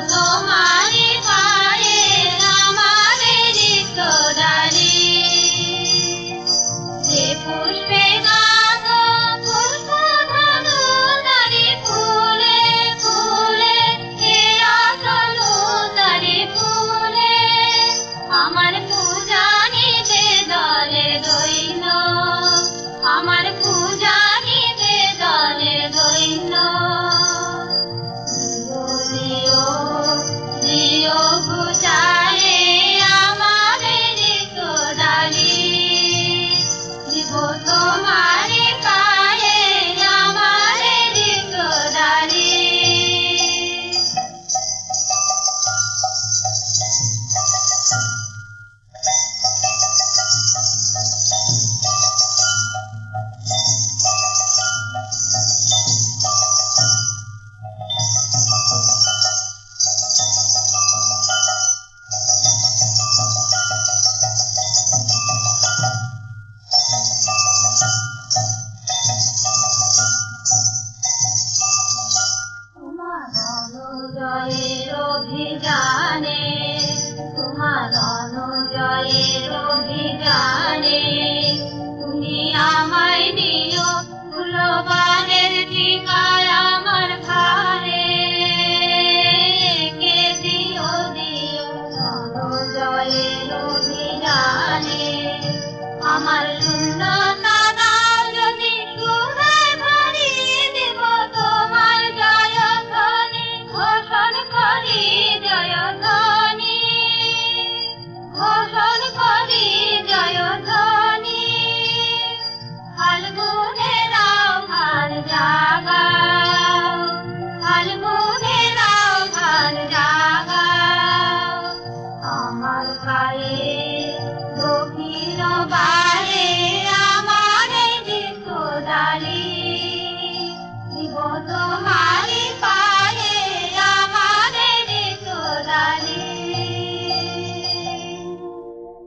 tomar. অভিযানে তোমার অনুজয়ের তুমি আমায় আমার কে দিও অনুজয়ের আমার You.